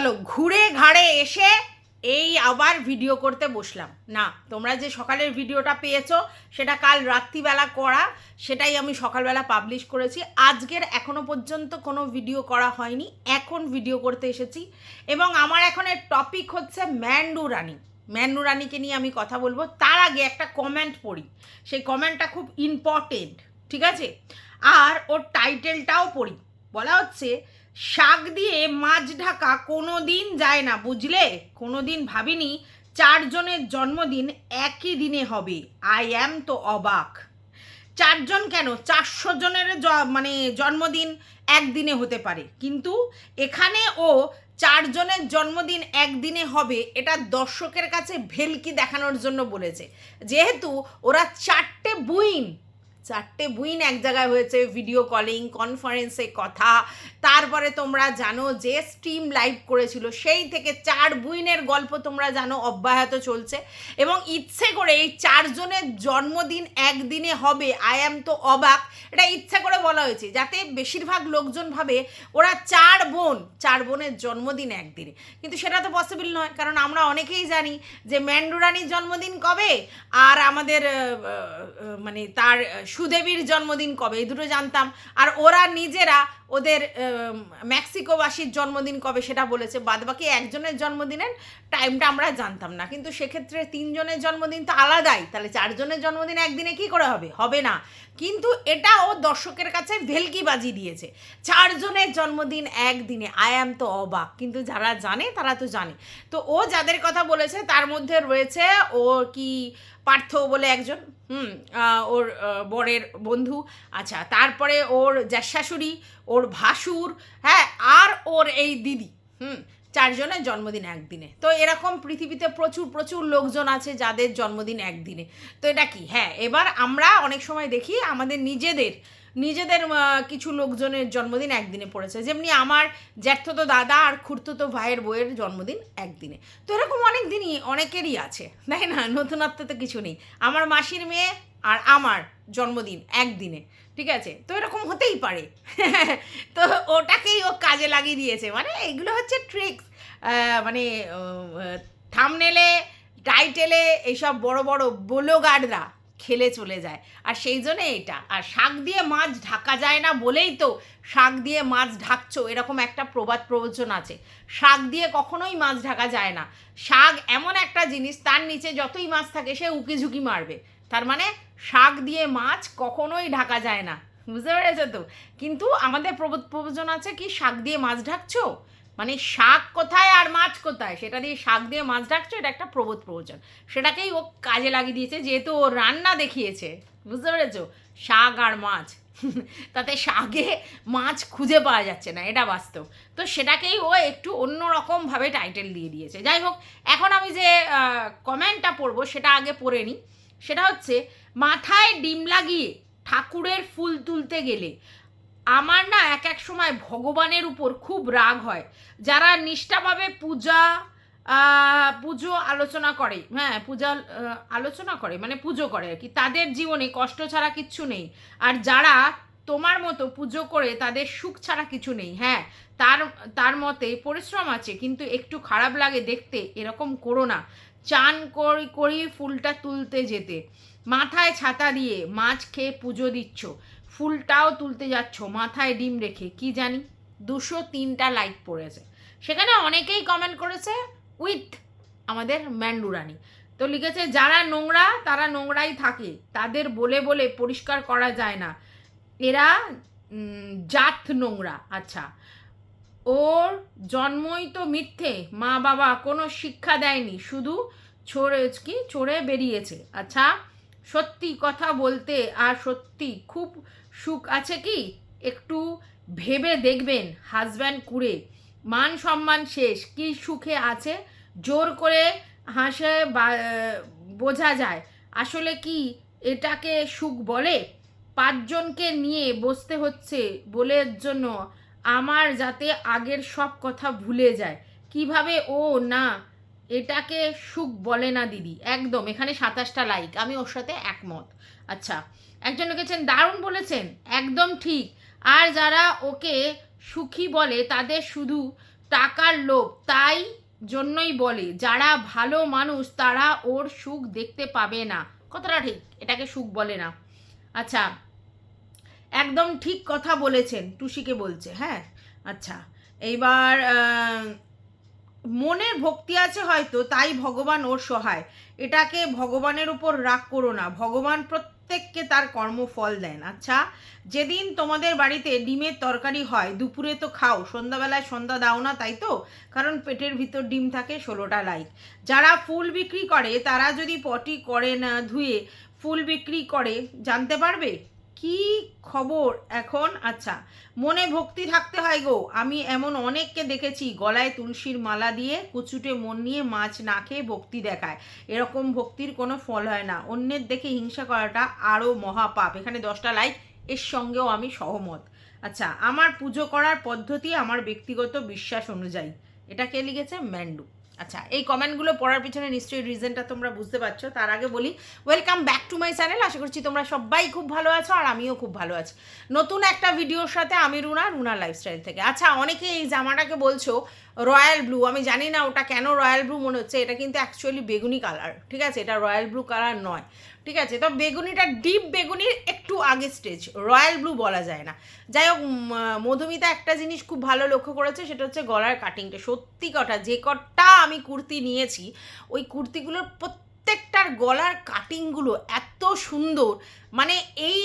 চলো, ঘুরে ঘাড়ে এসে এই আবার ভিডিও করতে বসলাম। না, তোমরা যে সকালের ভিডিওটা পেয়েছ, সেটা কাল রাত্রিবেলা করা, সেটাই আমি সকালবেলা পাবলিশ করেছি। আজকের এখনও পর্যন্ত কোনো ভিডিও করা হয়নি, এখন ভিডিও করতে এসেছি। এবং আমার এখনের টপিক হচ্ছে ম্যান্ডু রানী। ম্যান্ডু রানীকে নিয়ে আমি কথা বলব। তার আগে একটা কমেন্ট পড়ি। সেই কমেন্টটা খুব ইম্পর্টেন্ট ঠিক আছে? আর ওর টাইটেলটাও পড়ি। বলা হচ্ছে শাক দিয়ে মাছ ঢাকা কোনো দিন যায় না, বুঝলে? কোনো দিন ভাবিনি চারজনের জন্মদিন একই দিনে হবে। আই অ্যাম তো অবাক। চারজন কেন? চারশো জনের মানে জন্মদিন একদিনে হতে পারে। কিন্তু এখানে ও চারজনের জন্মদিন একদিনে হবে, এটা দর্শকের কাছে ভেলকি দেখানোর জন্য বলেছে। যেহেতু ওরা চারটে বুইন চারটে বুইন এক জায়গায় হয়েছে ভিডিও কলিং কনফারেন্সে কথা। তারপরে তোমরা জানো যে স্ট্রিম লাইভ করেছিল, সেই থেকে চার বুইনের গল্প তোমরা জানো অব্যাহত চলছে। এবং ইচ্ছে করে এই চারজনের জন্মদিন একদিনে হবে আই অ্যাম তো অবাক। এটা ইচ্ছে করে বলা হয়েছে, যাতে বেশিরভাগ লোকজন ভাবে ওরা চার বোন, চার বোনের জন্মদিন একদিনে। কিন্তু সেটা তো পসিবল নয়, কারণ আমরা অনেকেই জানি যে ম্যান্ডুরানির জন্মদিন কবে? আর আমাদের মানে তার সুদেবীর জন্মদিন কবে? এই দুটো জানতাম। আর ওরা নিজেরা ওদের মেক্সিকোবাসীর জন্মদিন কবে সেটা বলেছে। বাদ বাকি একজনের জন্মদিনের টাইমটা আমরা জানতাম না। কিন্তু সেক্ষেত্রে তিনজনের জন্মদিন তো আলাদাই। তাহলে চারজনের জন্মদিন একদিনে কি করে হবে? হবে না। কিন্তু এটা ও দর্শকের কাছে ভেলকি বাজি দিয়েছে। চারজনের জন্মদিন একদিনে। আই অ্যাম তো অবাক। কিন্তু যারা জানে, তারা তো জানে। তো ও যাদের কথা বলেছে, তার মধ্যে রয়েছে ও কি পার্থ বলে একজন? হুম ওর বরের বন্ধু। আচ্ছা তারপরে ওর জ্যাশাশুড়ি ওর ভাসুর হ্যাঁ আর ওর এই দিদি, হুম, চারজনের জন্মদিন একদিনে। তো এরকম পৃথিবীতে প্রচুর প্রচুর লোকজন আছে যাদের জন্মদিন একদিনে। তো এটা কি? হ্যাঁ এবার আমরা অনেক সময় দেখি আমাদের নিজেদের নিজেদের কিছু লোকজনের জন্মদিন একদিনে পড়েছে। যেমনি আমার জ্যাঠতো দাদা আর খুড়তো ভাইয়ের বইয়ের জন্মদিন একদিনে। তো এরকম অনেক দিনই, অনেকেরই আছে, তাই না? নতুনত্ব তো কিছু নেই। আমার মাসির মেয়ে আর আমার জন্মদিন একদিনে, ঠিক আছে? তো এরকম হতেই পারে। তো ওটাকেই ও কাজে লাগিয়ে দিয়েছে। মানে এগুলো হচ্ছে ট্রিক্স মানে থামনেলে টাইটেলে এইসব বড় বড় বোলোগার্ডরা খেলে চলে যায়। আর সেই জন্য এটা। আর শাক দিয়ে মাছ ঢাকা যায় না বলেই তো শাক দিয়ে মাছ ঢাকছো, এরকম একটা প্রবাদ প্রবচন আছে। শাক দিয়ে কখনোই মাছ ঢাকা যায় না। শাক এমন একটা জিনিস, তার নিচে যতই মাছ থাকে সে উকি ঝুঁকি মারবে। তার মানে শাক দিয়ে মাছ কখনোই ঢাকা যায় না। বুঝতে পেরেছ তো? কিন্তু আমাদের প্রবাদ প্রবচন আছে কি, শাক দিয়ে মাছ ঢাকছো মানে শাক কোথায় আর মাছ কোথায়? সেটা দিয়ে শাক দিয়ে মাছ ঢাকছো এটা একটা প্রবোধ প্রবচন। সেটাকেই ও কাজে লাগিয়ে দিয়েছে, যেহেতু ও রান্না দেখিয়েছে, বুঝতে পেরেছ? শাক আর মাছ। তাতে শাকে মাছ খুঁজে পাওয়া যাচ্ছে না, এটা বাস্তব। তো সেটাকেই ও একটু অন্যরকমভাবে টাইটেল দিয়ে দিয়েছে। যাই হোক, এখন আমি যে কমেন্টটা পড়ব, সেটা আগে পড়ে নিই। সেটা হচ্ছে, মাথায় ডিম লাগিয়ে ঠাকুরের ফুল তুলতে গেলে আমার না এক এক সময় ভগবানের উপর খুব রাগ হয়। যারা নিষ্ঠাভাবে পূজা পুজো আলোচনা করে হ্যাঁ পূজা আলোচনা করে মানে পুজো করে আর কি, তাদের জীবনে কষ্ট ছাড়া কিচ্ছু নেই। আর যারা তোমার মতো পুজো করে, তাদের সুখ ছাড়া কিছু নেই হ্যাঁ। তার তার মতে পরিশ্রম আছে, কিন্তু একটু খারাপ লাগে দেখতে, এরকম করো না। চান করি করি ফুলটা তুলতে যেতে। মাথায় ছাতা দিয়ে মাছ খেয়ে পুজো দিচ্ছ। ফুলটাও তুলতে যাচ্ছ, মাথায় ডিম রেখে, কি জানি? দুশো তিনটা লাইক পড়েছে। সেখানে অনেকেই কমেন্ট করেছে উইথ আমাদের ম্যান্ডুরানি তো লিখেছে, যারা নোংরা, তারা নোংরাই থাকে। তাদের বলে বলে পরিষ্কার করা যায় না। এরা জাত নোংরা। আচ্ছা। ওর জন্মই তো মিথ্যে। মা বাবা কোনো শিক্ষা দেয়নি। শুধু ছড়ে কি? চড়ে বেরিয়েছে। আচ্ছা সত্যি কথা বলতে আর সত্যি খুব সুখ আছে কি? একটু ভেবে দেখবেন হাজব্যান্ড কুড়ে। মান সম্মান শেষ, কি সুখে আছে? জোর করে হাসে বোঝা যায়। আসলে কি এটাকে সুখ বলে? পাঁচজনকে নিয়ে বসতে হচ্ছে বলে জন্য আমার যাতে আগের সব কথা ভুলে যায়। কীভাবে? ও না, এটাকে সুখ বলে না দিদি। একদম, এখানে সাতাশটা লাইক আমি ওর সাথে একমত। আচ্ছা একজন লিখেছেন, দারুণ বলেছেন, একদম ঠিক। আর যারা ওকে সুখী বলে, তাদের শুধু টাকার লোভ, তাই জন্যই বলে, যারা ভালো মানুষ, তারা ওর সুখ দেখতে পাবে না। কথাটা ঠিক, এটাকে সুখ বলে না। আচ্ছা একদম ঠিক কথা বলেছেন, টুসিকে বলছে হ্যাঁ? আচ্ছা এইবার মনের ভক্তি আছে হয়তো, তাই ভগবান ওর সহায়। এটাকে ভগবানের উপর রাগ করো না। ভগবান প্রত্যেককে তার কর্মফল দেন। আচ্ছা যেদিন তোমাদের বাড়িতে ডিমের তরকারি হয়, দুপুরে তো খাও, সন্ধ্যাবেলায় সন্ধ্যা দাও না, তাই তো? কারণ পেটের ভিতর ডিম থাকে ষোলোটা লাইট। যারা ফুল বিক্রি করে, তারা যদি পটি করে না ধুয়ে ফুল বিক্রি করে, জানতে পারবে? কি খবর এখন? আচ্ছা মনে ভক্তি থাকতে হয় গো। আমি এমন অনেককে দেখেছি গলায় তুলসীর মালা দিয়ে কুচুটে মন নিয়ে মাছ না খেয়ে ভক্তি দেখায়। এরকম ভক্তির কোনো ফল হয় না। অন্যের দেখে হিংসা করাটা আরও মহাপাপ। এখানে দশটা লাইক এর সঙ্গেও আমি সহমত। আচ্ছা আমার পুজো করার পদ্ধতি আমার ব্যক্তিগত বিশ্বাস অনুযায়ী। এটা কে লিখেছে? ম্যান্ডু। আচ্ছা এই কমেন্টগুলো পড়ার পিছনে নিশ্চয়ই রিজনটা তোমরা বুঝতে পারছ। তার আগে বলি welcome back to my channel আশা করছি তোমরা সবাই খুব ভালো আছো আর আমিও খুব ভালো আছি। নতুন একটা ভিডিওর সাথে আমি রুনা রুনার লাইফস্টাইল থেকে। আচ্ছা অনেকে এই জামাটাকে বলছো রয়্যাল ব্লু আমি জানি না ওটা কেন রয়্যাল ব্লু মনে হচ্ছে, এটা কিন্তু অ্যাকচুয়ালি বেগুনি কালার ঠিক আছে, এটা রয়্যাল ব্লু কালার নয়। ঠিক আছে? তো বেগুনিটা, ডিপ বেগুনির একটু আগে স্টেজ রয়্যাল ব্লু বলা যায় না। যাই হোক মধুমিতা একটা জিনিস খুব ভালো লক্ষ্য করেছে, সেটা হচ্ছে গলার কাটিংটা সত্যি কটা যে কটা আমি কুর্তি নিয়েছি, ওই কুর্তিগুলোর প্রত্যেকটার গলার কাটিংগুলো এত সুন্দর। মানে এই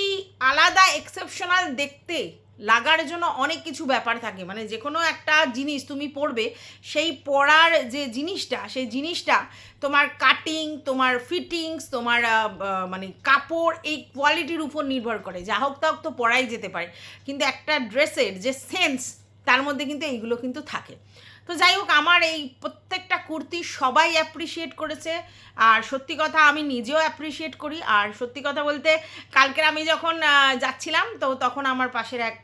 আলাদা এক্সেপশনাল দেখতে লাগার জন্য অনেক কিছু ব্যাপার থাকে। মানে যে কোনো একটা জিনিস তুমি পরবে সেই পরার যে জিনিসটা, সেই জিনিসটা তোমার কাটিং তোমার ফিটিংস তোমার মানে কাপড়, এই কোয়ালিটির উপর নির্ভর করে। যা হোক তা হোক তো পরাই যেতে পারে। কিন্তু একটা ড্রেসের যে সেন্স তার মধ্যে কিন্তু এইগুলো কিন্তু থাকে। তো যাই হোক, আমার এই প্রত্যেকটা কুর্তি সবাই অ্যাপ্রিসিয়েট করেছে। আর সত্যি কথা, আমি নিজেও অ্যাপ্রিসিয়েট করি। আর সত্যি কথা বলতে, কালকের আমি যখন যাচ্ছিলাম, তো তখন আমার পাশের এক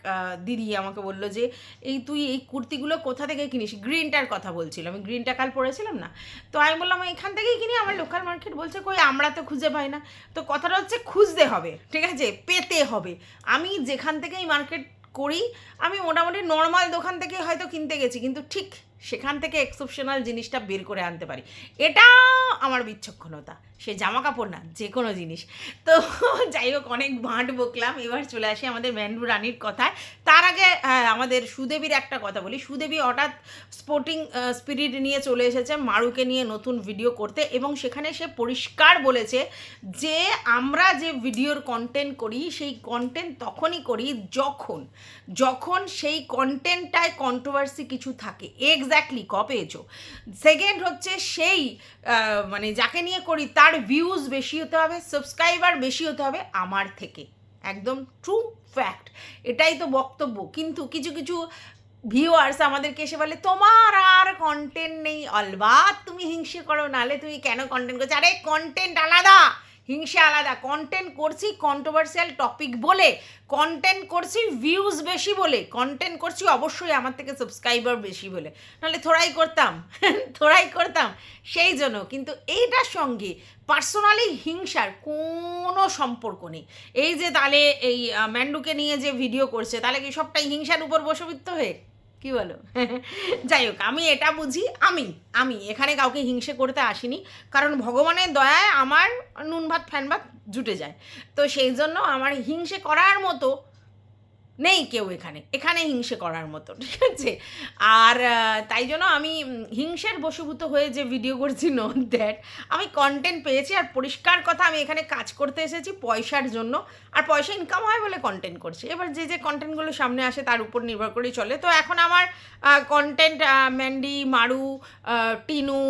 দিদি আমাকে বলল যে, এই তুই এই কুর্তিগুলো কোথা থেকে কিনিস? গ্রিনটার কথা বলছিল। আমি গ্রিনটা কাল পরেছিলাম না। তো আমি বললাম এখান থেকেই কিনি, আমার লোকাল মার্কেট বলছে, কই, আমরা তো খুঁজে পাই না। তো কথাটা হচ্ছে, খুঁজতে হবে, ঠিক আছে? পেতে হবে। আমি যেখান থেকেই মার্কেট করি, আমি মোটামুটি নর্মাল দোকান থেকে হয়তো কিনতে গেছি, কিন্তু ঠিক সেখান থেকে এক্সেপশনাল জিনিসটা বের করে আনতে পারি। এটা আমার বিচ্ছক্ষণতা সে জামা কাপড় না যে কোনো জিনিস। তো যাই হোক অনেক ভাঁট বকলাম। এবার চলে আসি আমাদের ম্যান্ডু রানীর কথায়। তার আগে হ্যাঁ, আমাদের সুদেবীর একটা কথা বলি। সুদেবী হঠাৎ স্পোর্টিং স্পিরিট নিয়ে চলে এসেছে মারুকে নিয়ে নতুন ভিডিও করতে এবং সেখানে সে পরিষ্কার বলেছে যে আমরা যে ভিডিওর কন্টেন্ট করি সেই কন্টেন্ট তখনই করি যখন যখন সেই কন্টেন্টটায় কন্ট্রোভার্সি কিছু থাকে। এক্স্যাক্টলি ক পেয়েছ সেকেন্ড হচ্ছে সেই মানে যাকে নিয়ে করি তার ভিউজ বেশি হতে হবে সাবস্ক্রাইবার বেশি হতে হবে আমার থেকে। একদম ট্রু ফ্যাক্ট এটাই তো বক্তব্য। কিন্তু কিছু কিছু ভিউয়ার্স আমাদেরকে এসে বলে, তোমার আর কন্টেন্ট নেই। অলবাত তুমি হিংসে করো, নালে তুমি কেন কন্টেন্ট করছ? আরে কন্টেন্ট আলাদা। হিংসে আলাদা। কন্টেন্ট করছি কন্ট্রোভার্সিয়াল টপিক বলে কন্টেন্ট করছি ভিউজ বেশি বলে কন্টেন্ট করছি অবশ্যই আমার থেকে সাবস্ক্রাইবার বেশি বলে। নাহলে থোড়াই করতাম থোড়াই করতাম, সেই জন্য। কিন্তু এইটার সঙ্গে পার্সোনালি হিংসার কোনো সম্পর্ক নেই। এই যে তাহলে এই ম্যান্ডুকে নিয়ে যে ভিডিও করছে তাহলে কি সবটাই হিংসার উপর বসবিত্ত হয়ে? কি বলো? যাই হোক, আমি এটা বুঝি, আমি আমি এখানে কাউকে হিংসে করতে আসিনি, কারণ ভগবানের দয়ায় আমার নুন ভাত ফ্যান ভাত জুটে যায়। তো সেই জন্য আমার হিংসে করার মতো নেই কেউ এখানে। এখানে হিংসে করার মতো, ঠিক আছে? আর তাই জন্য আমি হিংসের বশীভূত হয়ে যে ভিডিও করছি নো দ্যাট আমি কন্টেন্ট পেয়েছি আর পরিষ্কার কথা আমি এখানে কাজ করতে এসেছি পয়সার জন্য। আর পয়সা ইনকাম হয় বলে কন্টেন্ট করছি। এবার যে যে কন্টেন্টগুলো সামনে আসে তার উপর নির্ভর করেই চলে। তো এখন আমার কন্টেন্ট ম্যান্ডি মারু টিনু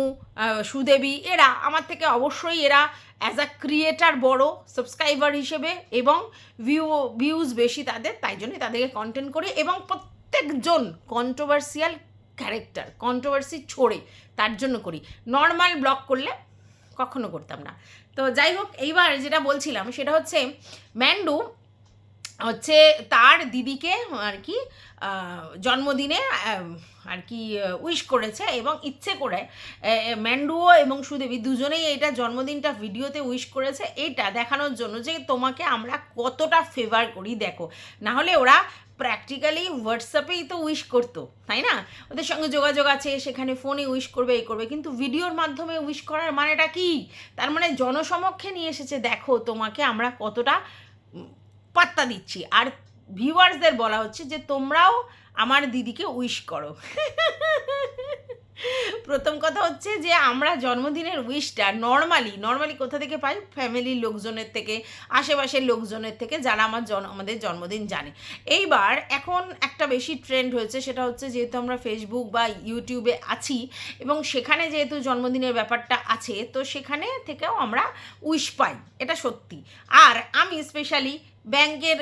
সুদেবী, এরা, আমার থেকে অবশ্যই এরা অ্যাজ আ ক্রিয়েটার বড় সাবস্ক্রাইবার হিসেবে এবং ভিউ ভিউজ বেশি তাদের, তাই জন্যই তাদেরকে কন্টেন্ট করি এবং প্রত্যেকজন কন্ট্রোভার্সিয়াল ক্যারেক্টার কন্ট্রোভার্সি ছড়ে তার জন্য করি। নর্মাল ব্লগ করলে কখনো করতাম না। তো যাই হোক, এইবার যেটা বলছিলাম সেটা হচ্ছে ম্যান্ডু হচ্ছে তার দিদিকে আর কি জন্মদিনে আর কি উইশ করেছে এবং ইচ্ছে করে ম্যান্ডুও এবং সুদেবী দুজনেই এটা জন্মদিনটা ভিডিওতে উইশ করেছে। এইটা দেখানোর জন্য যে তোমাকে আমরা কতটা ফেভার করি, দেখো। না হলে ওরা প্র্যাকটিক্যালি হোয়াটসঅ্যাপেই তো উইশ করতো, তাই না? ওদের সঙ্গে যোগাযোগ আছে, সেখানে ফোনে উইশ করবে, এই করবে। কিন্তু ভিডিওর মাধ্যমে উইশ করার মানেটা কি? তার মানে জনসমক্ষে নিয়ে এসেছে, দেখো তোমাকে আমরা কতটা পাত্তা দিচ্ছি। আর ভিউয়ার্সদের বলা হচ্ছে যে তোমরাও আমার দিদিকে উইশ করো। প্রথম কথা হচ্ছে যে আমরা জন্মদিনের উইশটা নর্মালি নর্মালি কোথা থেকে পাই? ফ্যামিলির লোকজনের থেকে, আশেপাশের লোকজনের থেকে যারা আমার জন আমাদের জন্মদিন জানে। এইবার এখন একটা বেশি ট্রেন্ড হয়েছে, সেটা হচ্ছে যেহেতু আমরা ফেসবুক বা ইউটিউবে আছি, এবং সেখানে যেহেতু জন্মদিনের ব্যাপারটা আছে, তো সেখানে থেকেও আমরা উইশ পাই, এটা সত্যি। আর আমি স্পেশালি ব্যাংকের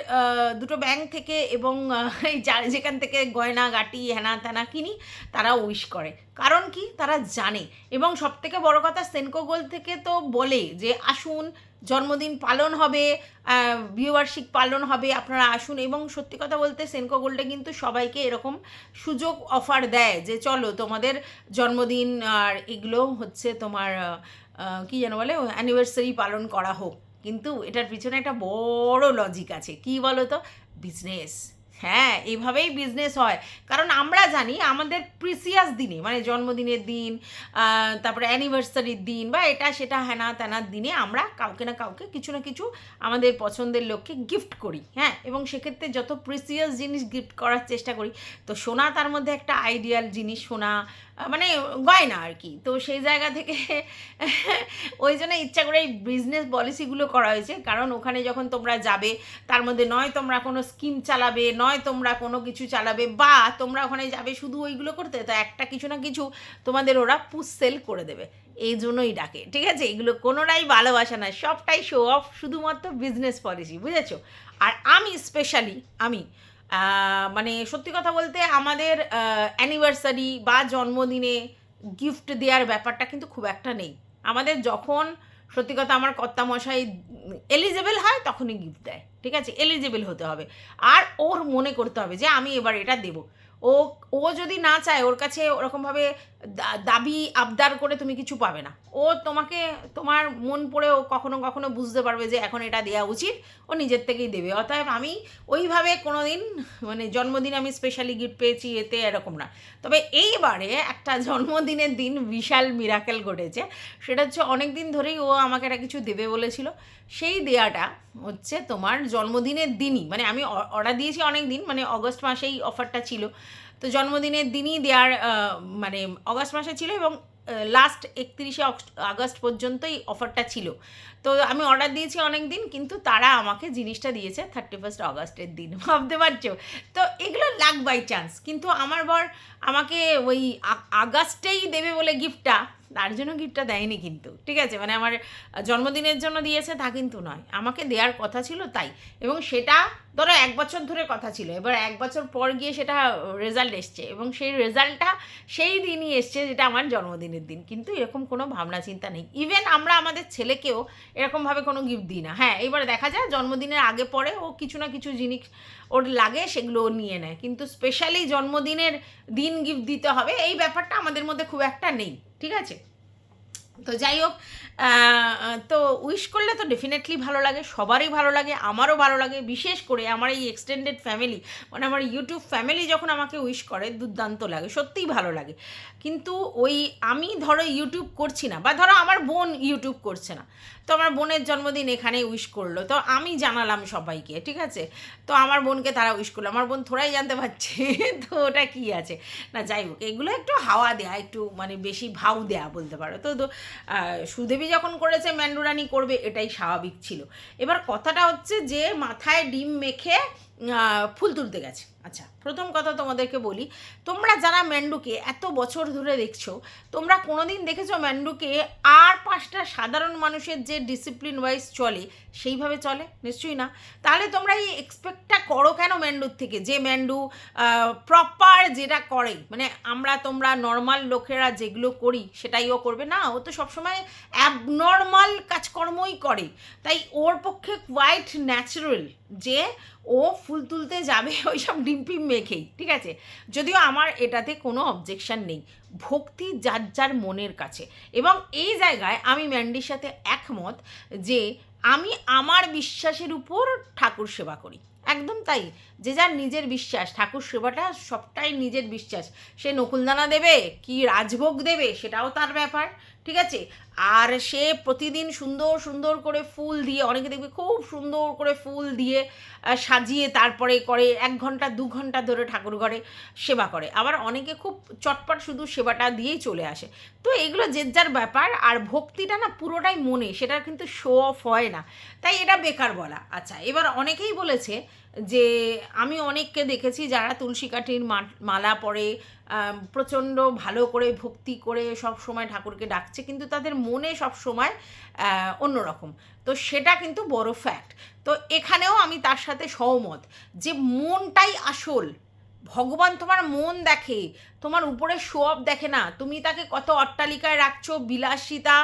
দুটো ব্যাংক থেকে এবং যেখান থেকে গয়না, গাটি, হেনা তেনা কিনি, তারা উইশ করে। কারণ কি? তারা জানে। এবং সব থেকে বড় কথা সেনকো গোল থেকে তো বলে যে, আসুন, জন্মদিন পালন হবে ভিউয়ারশিপ পালন হবে, আপনারা আসুন। এবং সত্যি কথা বলতে সেনকো গোল্ডে কিন্তু সবাইকে এরকম সুযোগ অফার দেয় যে, চলো, তোমাদের জন্মদিন আর এগুলো হচ্ছে তোমার কি যেন বলে? অ্যানিভার্সারি পালন করা হোক। কিন্তু এটার পিছনে একটা বড় লজিক আছে। কি বলো তো বিজনেস হ্যাঁ এইভাবেই বিজনেস হয়। কারণ আমরা জানি আমাদের প্রিসিয়াস দিনে মানে জন্মদিনের দিন তারপরে অ্যানিভার্সারির দিন বা এটা, সেটা, হ্যানা ত্যানার দিনে আমরা কাউকে না কাউকে কিছু না কিছু আমাদের পছন্দের লোককে গিফট করি হ্যাঁ? এবং সেক্ষেত্রে যত প্রিসিয়াস জিনিস গিফট করার চেষ্টা করি, তো সোনা তার মধ্যে একটা আইডিয়াল জিনিস, সোনা মানে গয়না আর কি। তো সেই জায়গা থেকে ওই জন্য ইচ্ছা করে এই বিজনেস পলিসিগুলো করা হয়েছে। কারণ ওখানে যখন তোমরা যাবে, তার মধ্যে নয় তোমরা কোনো স্কিম চালাবে, নয় তোমরা কোনো কিছু চালাবে, বা তোমরা ওখানে যাবে শুধু ওইগুলো করতে, তো একটা কিছু না কিছু তোমাদের ওরা পুশ সেল করে দেবে। এই জন্যই ডাকে, ঠিক আছে? এগুলো কোনোটাই ভালোবাসা না, সবটাই শো অফ শুধুমাত্র বিজনেস পলিসি বুঝেছ? আর আমি স্পেশালি আমি মানে সত্যি কথা বলতে আমাদের অ্যানিভার্সারি বা জন্মদিনে গিফট দেওয়ার ব্যাপারটা কিন্তু খুব একটা নেই। আমাদের যখন, সত্যি কথা আমার কর্তামশাই এলিজেবল হয় তখনই গিফট দেয়, ঠিক আছে? এলিজেবল হতে হবে। আর ওর মনে করতে হবে যে আমি এবার এটা দেবো। ও ও যদি না চায়, ওর কাছে ওরকমভাবে দাবি আবদার করে তুমি কিছু পাবে না। ও তোমাকে, তোমার মন পড়ে ও কখনো কখনো বুঝতে পারবে যে এখন এটা দেওয়া উচিত, ও নিজের থেকেই দেবে। অতএব আমি ওইভাবে কোনো দিন মানে জন্মদিন আমি স্পেশালি গিফট পেয়েছি, এতে এরকম না। তবে এইবারে একটা জন্মদিনের দিন বিশাল মিরাকেল ঘটেছে। সেটা হচ্ছে অনেক দিন ধরেই ও আমাকে একটা কিছু দেবে বলেছিল। সেই দেয়াটা হচ্ছে তোমার জন্মদিনের দিনই। মানে আমি অর্ডার দিয়েছি অনেক দিন মানে অগস্ট মাসেই অফারটা ছিল। তো জন্মদিনের দিনই দেওয়ার মানে অগস্ট মাসে ছিল এবং লাস্ট একত্রিশে আগস্ট পর্যন্তই অফারটা ছিল। তো আমি অর্ডার দিয়েছি অনেক দিন কিন্তু তারা আমাকে জিনিসটা দিয়েছে থার্টি ফার্স্ট অগস্টের দিন। ভাবতে পারছ? তো এগুলো লাক বাই চান্স কিন্তু আমার বর আমাকে ওই আগস্টেই দেবে বলে গিফটটা তার জন্য গিফটটা দেয়নি কিন্তু, ঠিক আছে? মানে আমার জন্মদিনের জন্য দিয়েছে তা কিন্তু নয়। আমাকে দেওয়ার কথা ছিল তাই। এবং সেটা ধরো এক বছর ধরে কথা ছিল। এবার এক বছর পর গিয়ে সেটা রেজাল্ট এসছে। এবং সেই রেজাল্টটা সেই দিনই এসছে যেটা আমার জন্মদিনের দিন। কিন্তু এরকম কোনো ভাবনা চিন্তা নেই। ইভেন আমরা আমাদের ছেলেকেও এরকমভাবে কোনো গিফট দিই না। হ্যাঁ এবার দেখা যায় জন্মদিনের আগে পরে ও কিছু না কিছু জিনিস ওর লাগে, সেগুলো নিয়ে নেয়। কিন্তু স্পেশালি জন্মদিনের দিন গিফট দিতে হবে, এই ব্যাপারটা আমাদের মধ্যে খুব একটা নেই। ঠিক আছে? তো যাই হোক তো উইশ করলে তো ডেফিনেটলি ভালো লাগে, সবারই ভালো লাগে, আমারও ভালো লাগে। বিশেষ করে আমার এই এক্সটেন্ডেড ফ্যামিলি মানে আমার ইউটিউব ফ্যামিলি যখন আমাকে উইশ করে, দুর্দান্ত লাগে, সত্যিই ভালো লাগে। কিন্তু ওই আমি ধরো ইউটিউব করছি না, বা ধরো আমার বোন ইউটিউব করছে না, তো আমার বোনের জন্মদিন এখানে উইশ করল, তো আমি জানালাম সবাইকে, ঠিক আছে? তো আমার বোনকে তারা উইশ করল, আমার বোন থোড়াই জানতে পারছে, তো ওটা কি আছে? না, যাই হোক, এগুলো একটু হাওয়া দেয়া, একটু মানে বেশি ভাও দেয়া বলতে পারো। তো তো সুদেবী যখন করেছে ম্যান্ডুরানি করবে এটাই স্বাভাবিক ছিল। এবার কথাটা হচ্ছে যে মাথায় ডিম মেখে ফুল তুলতে গেছে। আচ্ছা প্রথম কথা তোমাদেরকে বলি, তোমরা যারা ম্যান্ডুকে এত বছর ধরে দেখছ, তোমরা কোনোদিন দেখেছ ম্যান্ডুকে আর পাঁচটা সাধারণ মানুষের যে ডিসিপ্লিন ওয়াইজ চলে, সেইভাবে চলে? নিশ্চয়ই না। তাহলে তোমরা এই এক্সপেক্টটা করো কেন ম্যান্ডুর থেকে? যে ম্যান্ডু প্রপার যেটা করে মানে আমরা তোমরা নর্মাল লোকেরা যেগুলো করি, সেটাই ও করবে। না, ও তো সবসময় অ্যাবনর্মাল কাজকর্মই করে। তাই ওর পক্ষে কোয়াইট ন্যাচারাল যে ও ফুল তুলতে যাবে, ওইসব ডিম্পিম মেখেই, ঠিক আছে? যদিও আমার এটাতে কোনো অবজেকশন নেই। ভক্তি যার যার মনের কাছে। এবং এই জায়গায় আমি ম্যান্ডির সাথে একমত যে আমি আমার বিশ্বাসের উপর ঠাকুর সেবা করি। একদম তাই। যে যার নিজের বিশ্বাস, ঠাকুর সেবাটা সবটাই নিজের বিশ্বাস। সে নকুলদানা দেবে, কি রাজভোগ দেবে, সেটাও তার ব্যাপার। ঠিক আছে? আর সে প্রতিদিন সুন্দর সুন্দর করে ফুল দিয়ে, অনেকে দেখবে খুব সুন্দর করে ফুল দিয়ে সাজিয়ে তারপরে করে, এক ঘণ্টা, দু ঘণ্টা ধরে ঠাকুর ঘরে সেবা করে। আবার অনেকে খুব চটপট শুধু সেবাটা দিয়েই চলে আসে। তো এগুলো যে যার ব্যাপার, আর ভক্তিটা না পুরোটাই মনে সেটা কিন্তু শো অফ হয় না। তাই এটা বেকার বলা। আচ্ছা এবার অনেকেই বলেছে যে আমি অনেককে দেখেছি যারা তুলসী কাঠির মালা পরে প্রচণ্ড ভালো করে ভক্তি করে সব সময় ঠাকুরকে ডাকছে, কিন্তু তাদের মনে সব সময় অন্যরকম। তো সেটা কিন্তু বড় ফ্যাক্ট তো এখানেও আমি তার সাথে সহমত যে মনটাই আসল ভগবান তোমার মন দেখে, তোমার উপরে সব দেখে না। তুমি তাকে কত অট্টালিকায় রাখছো, বিলাসিতা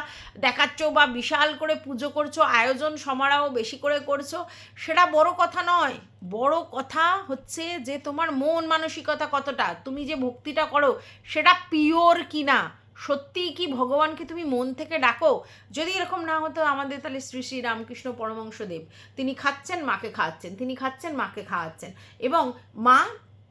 দেখাচ্ছ বা বিশাল করে পুজো করছ, আয়োজন সমারোহ বেশি করে করছ, সেটা বড় কথা নয়। বড় কথা হচ্ছে যে তোমার মন মানসিকতা কতটা, তুমি যে ভক্তিটা করো, সেটা পিওর কিনা। সত্যিই কি ভগবানকে তুমি মন থেকে ডাকো? যদি এরকম না হতো আমাদের তাহলে শ্রী শ্রী রামকৃষ্ণ পরমংশদেব তিনি খাচ্ছেন, মাকে খাওয়াচ্ছেন, তিনি খাচ্ছেন, মাকে খাওয়াচ্ছেন এবং মা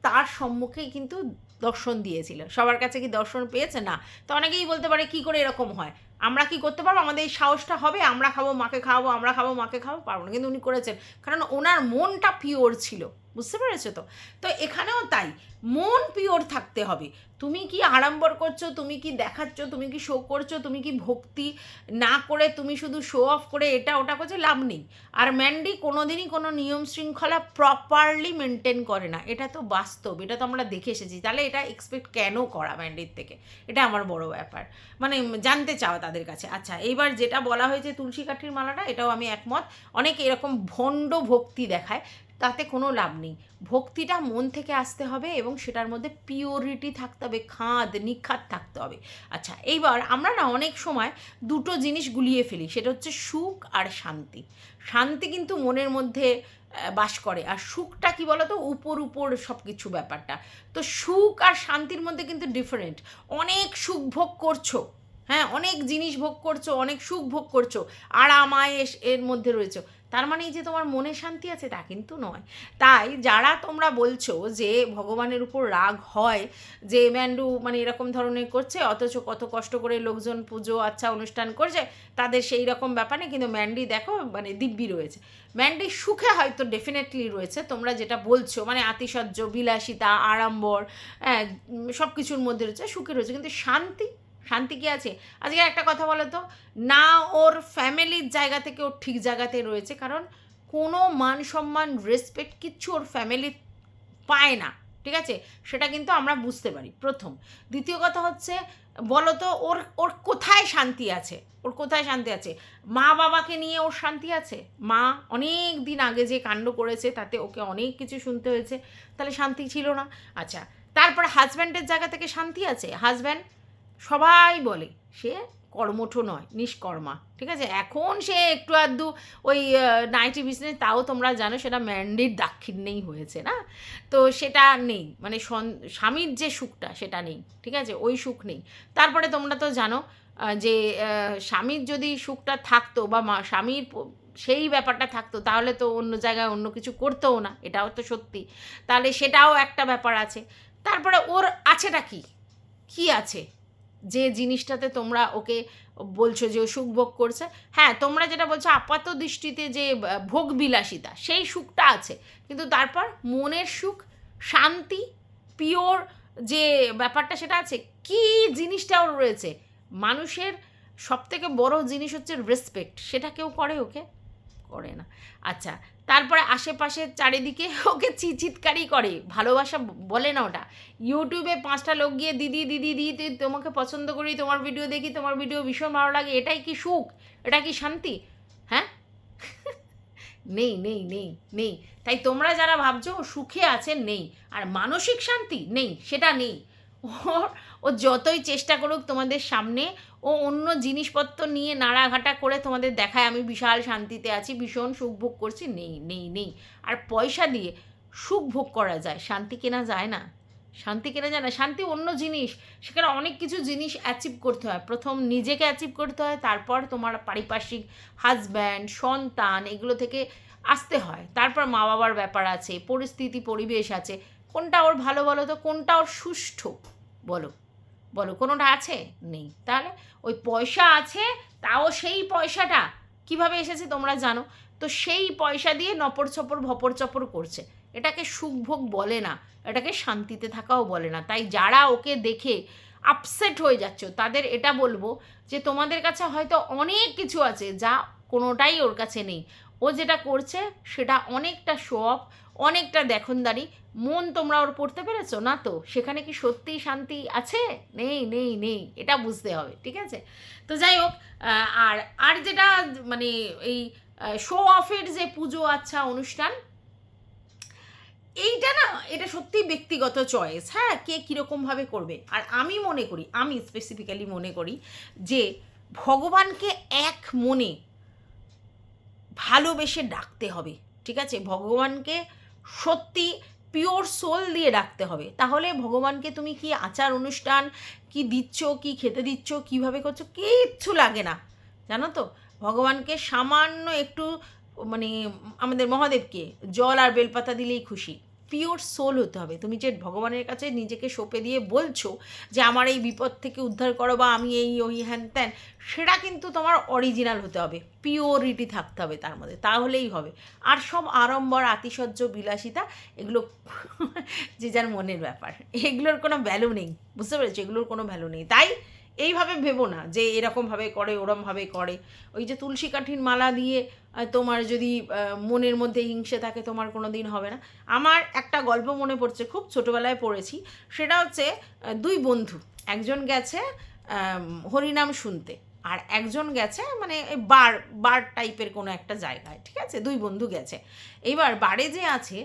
তার সম্মুখে কিন্তু দর্শন দিয়েছিল। সবার কাছে কি দর্শন পেয়েছে? না। তো অনেকেই বলতে পারে, কি করে এরকম হয়? আমরা কি করতে পারব? আমাদের এই সাহসটা হবে? আমরা খাব, মাকে খাওয়াবো, আমরা খাব, মাকে খাব পারব না। কিন্তু উনি করেছেন। কারণ ওনার মনটা পিওর ছিল। বুঝতে পেরেছ তো? তো এখানেও তাই। মন পিওর থাকতে হবে। তুমি কি আড়ম্বর করছ, তুমি কি দেখাচ্ছ, তুমি কি শো করছ, তুমি কি ভক্তি না করে তুমি শুধু শো অফ করে এটা ওটা করছ, লাভ নেই। আর ম্যান্ডি কোনোদিনই কোনো নিয়ম শৃঙ্খলা প্রপারলি মেনটেন করে না। এটা তো বাস্তব, এটা তো আমরা দেখে এসেছি। তাহলে এটা এক্সপেক্ট কেন করা ম্যান্ডির থেকে? এটা আমার বড় ব্যাপার। মানে জানতে চাওয়া তাদের কাছে। আচ্ছা এইবার যেটা বলা হয়েছে তুলসী কাঠির মালাটা, এটাও আমি একমত। অনেকে এরকম ভণ্ড ভক্তি দেখায়। তাতে কোনো লাভ নেই। ভক্তিটা মন থেকে আসতে হবে এবং সেটার মধ্যে পিওরিটি থাকতে হবে, খাঁদ নিখাত থাকতে হবে। আচ্ছা এইবার আমরা না অনেক সময় দুটো জিনিস গুলিয়ে ফেলি, সেটা হচ্ছে সুখ আর শান্তি। শান্তি কিন্তু মনের মধ্যে বাস করে। আর সুখটা কি বলতো? উপর উপর সব কিছু ব্যাপারটা। তো সুখ আর শান্তির মধ্যে কিন্তু ডিফারেন্ট অনেক সুখ ভোগ করছ হ্যাঁ? অনেক জিনিস ভোগ করছ, অনেক সুখ ভোগ করছ আরাম আয়েস এর মধ্যে রয়েছো। তার মানে এই যে তোমার মনে শান্তি আছে, তা কিন্তু নয়। তাই যারা তোমরা বলছো যে ভগবানের উপর রাগ হয়, যে ম্যান্ডু মানে এরকম ধরনের করছে, অথচ কত কষ্ট করে লোকজন পুজো আচ্ছা অনুষ্ঠান করছে, তাদের সেই রকম ব্যাপার নেই, কিন্তু ম্যান্ডি দেখো মানে দিব্যি রয়েছে। ম্যান্ডি সুখে হয়তো ডেফিনেটলি রয়েছে, তোমরা যেটা বলছো মানে আতিশয্য, বিলাসিতা, আড়ম্বর হ্যাঁ সব কিছুর মধ্যে রয়েছে, সুখে রয়েছে, কিন্তু শান্তি শান্তি কি আছে? আজকে একটা কথা বলো তো, না ওর ফ্যামিলির জায়গা থেকে ওর ঠিক জায়গাতে রয়েছে, কারণ কোনো মান সম্মান রেসপেক্ট কিচ্ছু ওর ফ্যামিলি পায় না, ঠিক আছে? সেটা কিন্তু আমরা বুঝতে পারি, প্রথম। দ্বিতীয় কথা হচ্ছে, বলো তো ওর ওর কোথায় শান্তি আছে? ওর কোথায় শান্তি আছে? মা বাবাকে নিয়ে ওর শান্তি আছে? মা অনেক দিন আগে যে কাণ্ড করেছে, তাতে ওকে অনেক কিছু শুনতে হয়েছে, তাহলে শান্তি ছিল না। আচ্ছা তারপরে হাজব্যান্ডের জায়গা থেকে শান্তি আছে? হাজব্যান্ড সবাই বলে, সে কর্মঠ নয়, নিষ্কর্মা। ঠিক আছে? এখন সে একটু আধটু ওই নাইটি বিজনেস, তাও তোমরা জানো সেটা ম্যান্ডির দাক্ষিণ্যেই হয়েছে, না? তো সেটা নেই মানে স্বামীর যে সুখটা সেটা নেই, ঠিক আছে? ওই সুখ নেই। তারপরে তোমরা তো জানো যে স্বামীর যদি সুখটা থাকতো বা মা, স্বামীর সেই ব্যাপারটা থাকতো, তাহলে তো অন্য জায়গায় অন্য কিছু করতেও না, এটাও তো সত্যি। তাহলে সেটাও একটা ব্যাপার আছে। তারপরে ওর আছেটা কি? কি আছে? জিনিসটাতে তোমরা ওকে বলছো যে ও সুখ ভোগ করছে হ্যাঁ তোমরা যেটা বলছো আপাত দৃষ্টিতে যে ভোগ বিলাসিতা সেই সুখটা আছে। কিন্তু তারপর মনের সুখ, শান্তি, পিওর যে ব্যাপারটা সেটা আছে, কি জিনিসটা ওর রয়েছে? মানুষের সব থেকে বড় জিনিস হচ্ছে রেসপেক্ট সেটা কেউ করে ওকে? করে না। আচ্ছা তারপরে আশেপাশে চারিদিকে ওকে চিচিৎকারই করে, ভালোবাসা বলে না ওটা। ইউটিউবে পাঁচটা লোক গিয়ে, দিদি দিদি দিদি, তুই তোমাকে পছন্দ করি, তোমার ভিডিও দেখি, তোমার ভিডিও ভীষণ ভালো লাগে, এটাই কি সুখ? এটা কি শান্তি? হ্যাঁ? নেই নেই নেই নেই। তাই তোমরা যারা ভাবছ সুখে আছে নেই। আর মানসিক শান্তি, নেই, সেটা নেই। ওর, ও যতই চেষ্টা করুক তোমাদের সামনে, ও অন্য জিনিসপত্র নিয়ে নাড়াঘাটা করে তোমাদের দেখায়, আমি বিশাল শান্তিতে আছি, ভীষণ সুখ ভোগ করছি, নেই নেই নেই। আর পয়সা দিয়ে সুখ ভোগ করা যায়, শান্তি কেনা যায় না। শান্তি কেনা যায় না, শান্তি অন্য জিনিস, সেখানে অনেক কিছু জিনিস অ্যাচিভ করতে হয়। প্রথম নিজেকে অ্যাচিভ করতে হয়, তারপর তোমার পারিপার্শ্বিক হাজব্যান্ড সন্তান, এগুলো থেকে আসতে হয়। তারপর মা বাবার ব্যাপার আছে, পরিস্থিতি, পরিবেশ আছে। কোনটা ওর ভালো বলো তো, কোনটা ওর সুষ্ঠু বলো। বলো, কোনোটা আছে? নেই। তাহলে ওই পয়সা আছে, তাও সেই পয়সাটা কীভাবে এসেছে তোমরা জানো? তো সেই পয়সা দিয়ে নপর চপর ভপর চপর করছে। এটাকে সুখভোগ বলে না, এটাকে শান্তিতে থাকাও বলে না। তাই যারা ওকে দেখে আপসেট হয়ে যাচ্ছ, তাদের এটা বলব যে তোমাদের কাছে হয়তো অনেক কিছু আছে যা কোনোটাই ওর কাছে নেই। ও যেটা করছে সেটা অনেকটা শো অফ অনেকটা দেখনদারি। মন তোমরা ওর পড়তে পেরেছ? না তো? সেখানে কি সত্যি শান্তি আছে? নেই নেই নেই। এটা বুঝতে হবে, ঠিক আছে? তো যাই হোক আর আর যেটা মানে এই শো অফের যে পুজো আচ্ছা অনুষ্ঠান, এইটা না, এটা সত্যি ব্যক্তিগত চয়েস হ্যাঁ? কে কীরকমভাবে করবে? আর আমি মনে করি, আমি স্পেসিফিক্যালি মনে করি যে ভগবানকে এক মনে ভালোবেসে ডাকতে হবে, ঠিক আছে? ভগবানকে সত্যি পিওর সোল দিয়ে ডাকতে হবে। তাহলে ভগবানকে তুমি কি আচার অনুষ্ঠান কি দিচ্ছ, কি খেতে দিচ্ছ, কীভাবে করছ, কিচ্ছু লাগে না। জানো তো? ভগবানকে সামান্য একটু মানে আমাদের মহাদেবকে জল আর বেলপাতা দিলেই খুশি। পিওর সোল হতে হবে। তুমি যে ভগবানের কাছে নিজেকে সঁপে দিয়ে বলছো যে, আমার এই বিপদ থেকে উদ্ধার করো বা আমি এই ওই হ্যান ত্যান, সেটা কিন্তু তোমার অরিজিনাল হতে হবে। পিওরিটি থাকতে হবে তার মধ্যে। তাহলেই হবে। আর সব আড়ম্বর, আতিশয্য, বিলাসিতা, এগুলো যে যার মনের ব্যাপার। এগুলোর কোনো ভ্যালু নেই। বুঝতে পেরেছ? এগুলোর কোনো ভ্যালু নেই। তাই এইভাবে ভেবো না যে, এরকমভাবে করে, ওরমভাবে করে। ওই যে তুলসী কাঠির মালা দিয়ে তোমার যদি মনের মধ্যে হিংসে থাকে তোমার কোনো দিন হবে না। আমার একটা গল্প মনে পড়ছে, খুব ছোটোবেলায় পড়েছি। সেটা হচ্ছে দুই বন্ধু, একজন গেছে হরিনাম শুনতে, আর একজন গেছে মানে বার বার টাইপের কোনো একটা জায়গায়, ঠিক আছে? দুই বন্ধু গেছে। এইবার বারে যে আছে,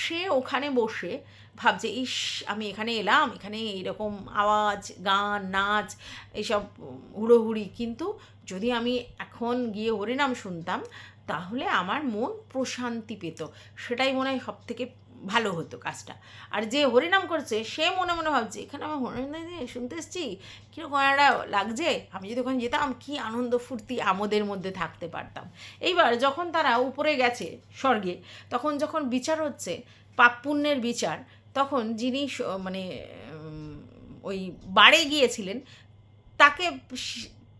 সে ওখানে বসে ভাবছে, ইস, আমি এখানে এলাম, এখানে এইরকম আওয়াজ, গান, নাচ এইসব হুড়োহুড়ি। কিন্তু যদি আমি এখন গিয়ে হরিনাম শুনতাম তাহলে আমার মন প্রশান্তি পেত। সেটাই মনে হয় সব থেকে ভালো হতো কাজটা। আর যে হরিনাম করছে, সে মনে মনে ভাবছে, এখানে আমি হরিনাম শুনতে এসেছি? কীরকম একটা লাগছে? আমি যদি ওখানে যেতাম, কি আনন্দ, ফুর্তি আমোদের মধ্যে থাকতে পারতাম। এইবার যখন তারা উপরে গেছে স্বর্গে, তখন যখন বিচার হচ্ছে, পাপ পুণ্যের বিচার, তখন যিনি মানে ওই বাড়ে গিয়েছিলেন, তাকে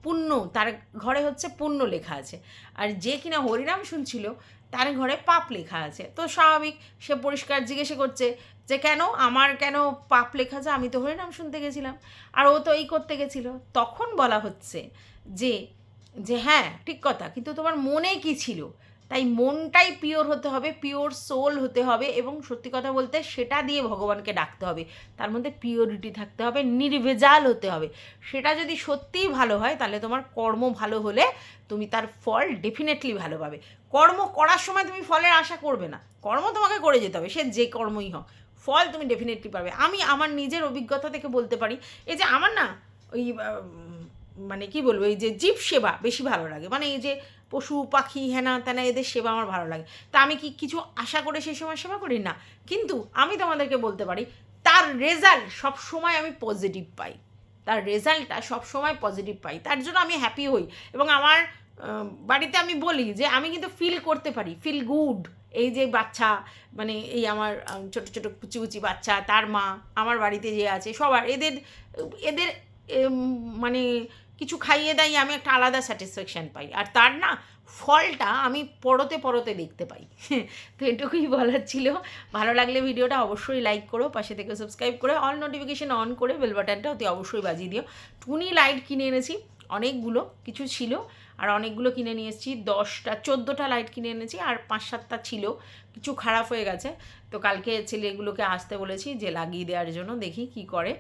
পুণ্য, তার ঘরে হচ্ছে পুণ্য লেখা আছে। আর যে কিনা হরিনাম শুনছিল, তার ঘরে পাপ লেখা আছে। তো স্বাভাবিক, সে পরিষ্কার জিজ্ঞেস করছে যে, কেন? আমার কেন পাপ লেখা আছে? আমি তো হরিনাম শুনতে গেছিলাম। আর ও তো এই করতে গেছিল। তখন বলা হচ্ছে যে যে হ্যাঁ ঠিক কথা, কিন্তু তোমার মনে কি ছিল? তাই মনটাই পিওর হতে হবে পিওর সোল হতে হবে এবং সত্যি কথা বলতে সেটা দিয়ে ভগবানকে ডাকতে হবে। তার মধ্যে পিওরিটি থাকতে হবে, নির্ভেজাল হতে হবে। সেটা যদি সত্যিই ভালো হয়, তাহলে তোমার কর্ম ভালো হলে তুমি তার ফল ডেফিনেটলি ভালো পাবে। কর্ম করার সময় তুমি ফলের আশা করবে না। কর্ম তোমাকে করে যেতে হবে, সে যে কর্মই হোক। ফল তুমি ডেফিনেটলি পাবে। আমি আমার নিজের অভিজ্ঞতা থেকে বলতে পারি, এই যে আমার না, ওই মানে কি বলব, এই যে জীব সেবা বেশি ভালো লাগে। মানে এই যে পশু, পাখি, হেনা, তেনা, এদের সেবা আমার ভালো লাগে। তা আমি কি কিছু আশা করে সেই সময় সেবা করি? না। কিন্তু আমি তোমাদেরকে বলতে পারি, তার রেজাল্ট সব সময় আমি পজিটিভ পাই। তার রেজাল্টটা সব সময় পজিটিভ পাই। তার জন্য আমি হ্যাপি হই। এবং আমার বাড়িতে আমি বলি যে, আমি কিন্তু ফিল করতে পারি। ফিল গুড এই যে বাচ্চা মানে এই আমার ছোট ছোট, কুচি কুচি বাচ্চা, তার মা, আমার বাড়িতে যে আছে, সবার, এদের এদের মানে কিছু খাইয়ে দেয়, আমি একটা আলাদা স্যাটিসফ্যাকশান পাই। আর তার না, ফলটা আমি পরতে পরতে দেখতে পাই। তো এটুকুই বলার ছিল। ভালো লাগলে ভিডিওটা অবশ্যই লাইক করো, পাশে থেকে সাবস্ক্রাইব করে অল নোটিফিকেশন অন করে বেল বাটনটা অতি অবশ্যই বাজিয়ে দিও। টুনি লাইট কিনে এনেছি, অনেকগুলো, কিছু ছিল, আর অনেকগুলো কিনে নিয়ে এসেছি। দশটা, চোদ্দোটা লাইট কিনে এনেছি, আর পাঁচ সাতটা ছিল, কিছু খারাপ হয়ে গেছে। তো কালকে ছেলেগুলোকে আসতে বলেছি যে লাগিয়ে দেওয়ার জন্য দেখি কি করে।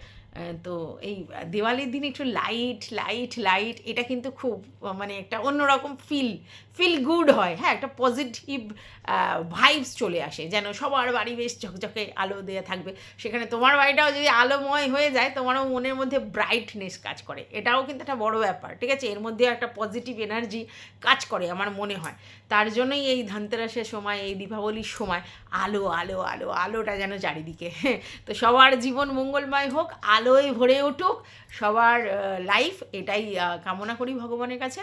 তো এই দিওয়ালির দিন একটু লাইট লাইট লাইট এটা কিন্তু খুব মানে একটা অন্যরকম ফিল ফিল গুড হয়। হ্যাঁ একটা পজিটিভ ভাইবস চলে আসে, যেন সবার বাড়ি বেশ ঝকঝকে আলো দেওয়া থাকবে। সেখানে তোমার বাড়িটাও যদি আলোময় হয়ে যায়, তোমারও মনের মধ্যে ব্রাইটনেস কাজ করে। এটাও কিন্তু একটা বড় ব্যাপার, ঠিক আছে? এর মধ্যে একটা পজিটিভ এনার্জি কাজ করে, আমার মনে হয়। তার জন্যই এই ধনতেরাসের সময়, এই দীপাবলির সময় আলো আলো আলো, আলোটা যেন চারিদিকে। হ্যাঁ তো সবার জীবন মঙ্গলময় হোক, আলোয় ভরে উঠুক, সবার লাইফ এটাই কামনা করি ভগবানের কাছে।